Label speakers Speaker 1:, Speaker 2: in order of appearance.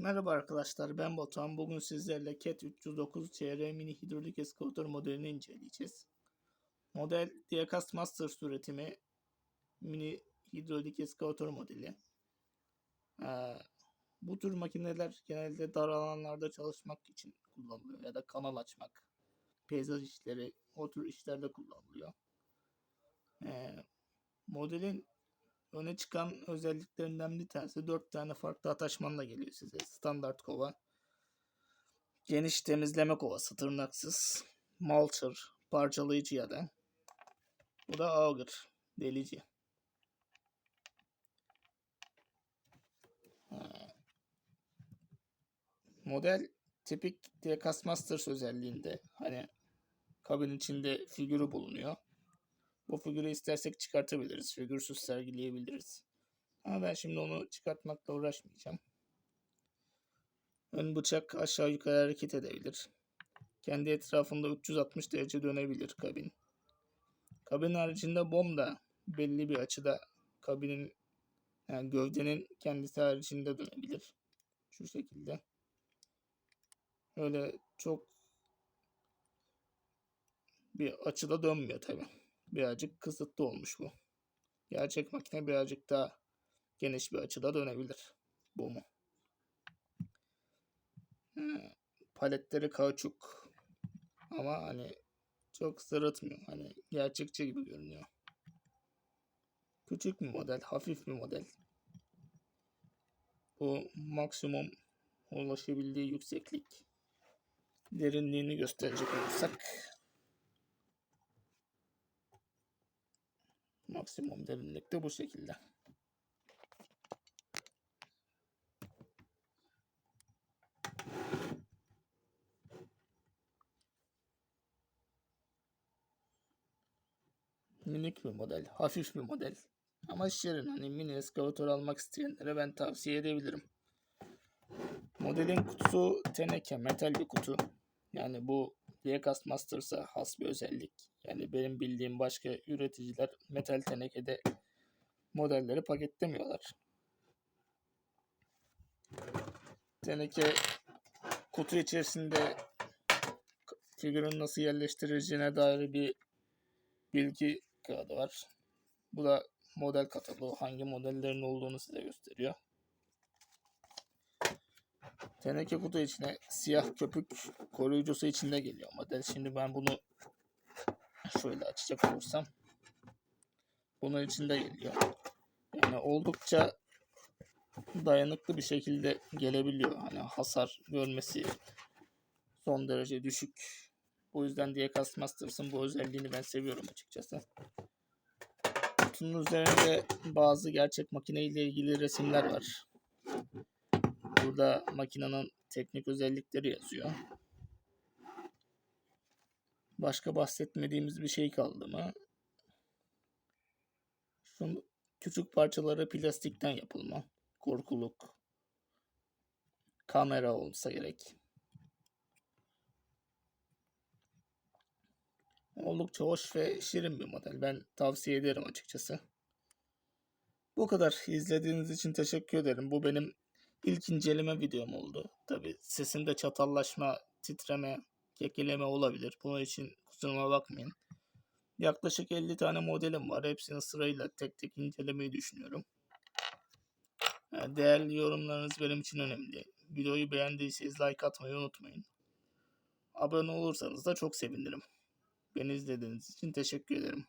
Speaker 1: Merhaba arkadaşlar ben Batuhan. Bugün sizlerle CAT 309 CR mini hidrolik eskavator modelini inceleyeceğiz. Model Diacast Masters üretimi mini hidrolik eskavator modeli. Ee, bu tür makineler genelde dar alanlarda çalışmak için kullanılıyor ya da kanal açmak, peyzaj işleri o tür işlerde kullanılıyor. Ee, modelin öne çıkan özelliklerinden bir tanesi 4 tane farklı ataşmanla geliyor size. Standart kova, geniş temizleme kovası tırnaksız, mulcher, parçalayıcı ya da bu da auger, delici. Ha. Model tipik Diacast Masters özelliğinde hani kabin içinde figürü bulunuyor. Bu figürü istersek çıkartabiliriz. Figürsüz sergileyebiliriz. Ama ben şimdi onu çıkartmakla uğraşmayacağım. Ön bıçak aşağı yukarı hareket edebilir. Kendi etrafında 360 derece dönebilir kabin. Kabin haricinde bom da belli bir açıda kabinin yani gövdenin kendisi haricinde dönebilir. Şu şekilde. Öyle çok bir açıda dönmüyor tabi. Birazcık kısıtlı olmuş bu. Gerçek makine birazcık daha geniş bir açıda dönebilir. Bu mu? Hmm, paletleri kauçuk. Ama hani çok sırıtmıyor. Hani gerçekçi gibi görünüyor. Küçük bir model, hafif bir model. Bu maksimum ulaşabildiği yükseklik derinliğini gösterecek olursak maksimum derinlikte bu şekilde. Minik bir model, hafif bir model. Ama şirin hani mini eskavator almak isteyenlere ben tavsiye edebilirim. Modelin kutusu teneke, metal bir kutu. Yani bu Diacast Masters'a has bir özellik. Yani benim bildiğim başka üreticiler metal tenekede modelleri paketlemiyorlar. Teneke kutu içerisinde figürün nasıl yerleştirileceğine dair bir bilgi kağıdı var. Bu da model kataloğu. Hangi modellerin olduğunu size gösteriyor. Teneke kutu içine siyah köpük koruyucusu içinde geliyor model. Şimdi ben bunu şöyle açacak olursam bunun içinde geliyor. Yani oldukça dayanıklı bir şekilde gelebiliyor. Hani hasar görmesi son derece düşük. Bu yüzden Diacast Masters'ın bu özelliğini ben seviyorum açıkçası. Kutunun üzerinde bazı gerçek makine ile ilgili resimler var. Burada makinenin teknik özellikleri yazıyor. Başka bahsetmediğimiz bir şey kaldı mı? Şu küçük parçaları plastikten yapılma. Korkuluk. Kamera olsa gerek. Oldukça hoş ve şirin bir model. Ben tavsiye ederim açıkçası. Bu kadar. İzlediğiniz için teşekkür ederim. Bu benim ilk inceleme videom oldu. Tabi sesimde çatallaşma, titreme, kekeleme olabilir. Bunun için kusuruma bakmayın. Yaklaşık 50 tane modelim var. Hepsini sırayla tek tek incelemeyi düşünüyorum. Değerli yorumlarınız benim için önemli. Videoyu beğendiyseniz like atmayı unutmayın. Abone olursanız da çok sevinirim. Beni izlediğiniz için teşekkür ederim.